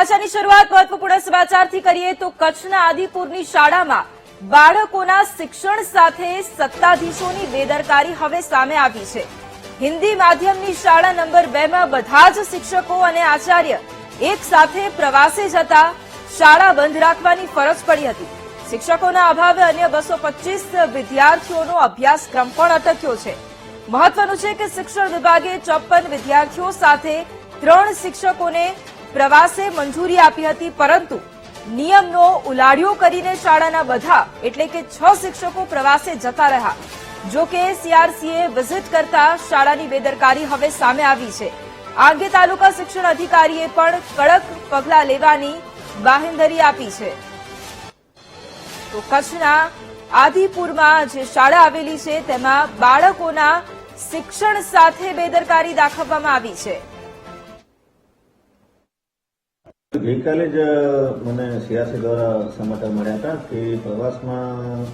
સમાચારની શરૂઆત મહત્વપૂર્ણ સમાચારથી કરીએ તો કચ્છના આદિપુરની શાળામાં બાળકોના શિક્ષણ સાથે સત્તાધીશોની બેદરકારી હવે સામે આવી છે. હિન્દી માધ્યમની શાળા નંબર બે માં બધા જ શિક્ષકો અને આચાર્ય એક સાથે પ્રવાસે જતા શાળા બંધ રાખવાની ફરજ પડી હતી. શિક્ષકોના અભાવે અન્ય બસો પચીસ વિદ્યાર્થીઓનો અભ્યાસક્રમ પણ અટક્યો છે. મહત્વનું છે કે શિક્ષણ વિભાગે ચોપન વિદ્યાર્થીઓ સાથે ત્રણ શિક્ષકોને પ્રવાસે મંજૂરી આપી હતી, પરંતુ નિયમનો ઉલાડિયો કરીને શાળાના બધા, એટલે કે છ શિક્ષકો પ્રવાસે જતા રહ્યા. જો કે સીઆરસીએ વિઝિટ કરતા શાળાની બેદરકારી હવે સામે આવી છે. આ અંગે તાલુકા શિક્ષણ અધિકારીએ પણ કડક પગલાં લેવાની બાહેંધરી આપી છે. તો કચ્છના આદિપુરમાં જે શાળા આવેલી છે, તેમાં બાળકોના શિક્ષણ સાથે બેદરકારી દાખવવામાં આવી છે. ગઈકાલે જ મને સીઆરસી દ્વારા સમાચાર મળ્યા હતા કે પ્રવાસમાં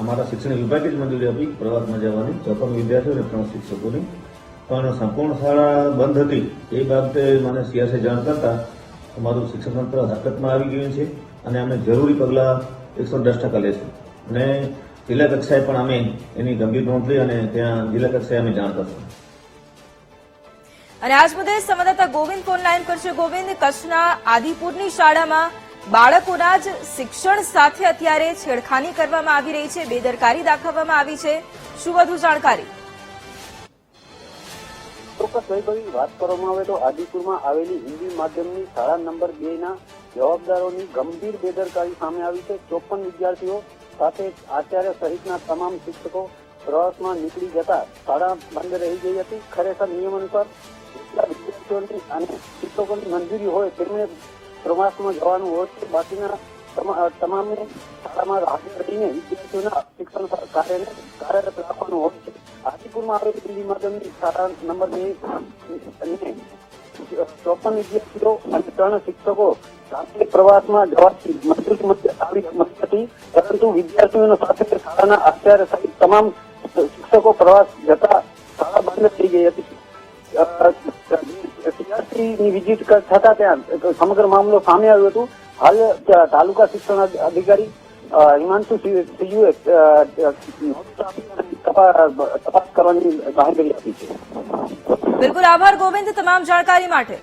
અમારા શિક્ષણ વિભાગે જ મંજૂરી આપી પ્રવાસમાં જવાની. ચોપન વિદ્યાર્થીઓ અને ત્રણ શિક્ષકોની. પણ સંપૂર્ણ શાળા બંધ હતી. એ બાબતે મને સીઆરસી જાણ કરતા અમારું શિક્ષણ તંત્ર હરકતમાં આવી ગયું છે અને અમે જરૂરી પગલાં એકસો દસ ટકા લેશું. અને જિલ્લા કક્ષાએ પણ અમે એની ગંભીર નોંધ લઈ અને ત્યાં જિલ્લા કક્ષાએ અમે જાણ કરશું. અને આજ મુદ્દે સંવાદદાતા ગોવિંદ ફોન લાઈન કરશે ગોવિંદ, કચ્છના આદિપુરની શાળામાં બાળકોના જ શિક્ષણ સાથે અત્યારે છેડખાની કરવામાં આવી રહી છે. બેદરકારી દાખવવામાં આવી છે. શું વધુ જાણકારી? ચોક્કસ વૈભવી વાત કરવામાં આવે તો આદિપુરમાં આવેલી હિન્દી માધ્યમની શાળા નંબર બે ના જવાબદારોની ગંભીર બેદરકારી સામે આવી છે. ચોપન વિદ્યાર્થીઓ સાથે આચાર્ય સહિતના તમામ શિક્ષકો પ્રવાસમાં નીકળી જતા શાળા બંધ રહી ગઈ હતી. ખરેખર નિયમ અનુસાર વિદ્યાર્થીઓની અને શિક્ષકોની મંજૂરી હોય તેમણે પ્રવાસમાં જવાનું હોય છે. બાકીના તમા- તમામે શાળામાં હાજર રહીને વિદ્યાર્થીઓના શિક્ષણ કાર્યને કાર્યરત રાખવાનું હોય છે. આદિપુરમાં આવેલી હિન્દી માધ્યમની શાળા નંબર બે ચોપન વિદ્યાર્થીઓ અને ત્રણ શિક્ષકો સાથે પ્રવાસમાં જવાથી મંજૂરી મળી હતી પરંતુ વિદ્યાર્થીઓના સાથે શાળાના આચાર્ય સહિત તમામ શિક્ષકો પ્રવાસ જતા શાળા બંધ થઈ ગઈ હતી. સીઆરસી ની વિઝિટ થતા ત્યાં સમગ્ર મામલો સામે આવ્યો હતો. હાલ તાલુકા શિક્ષણ અધિકારી હિમાંશુ તપા- તપાસ કરવાની બાહેંધરી આપી છે. બિલકુલ આભાર ગોવિંદ તમામ જાણકારી માટે.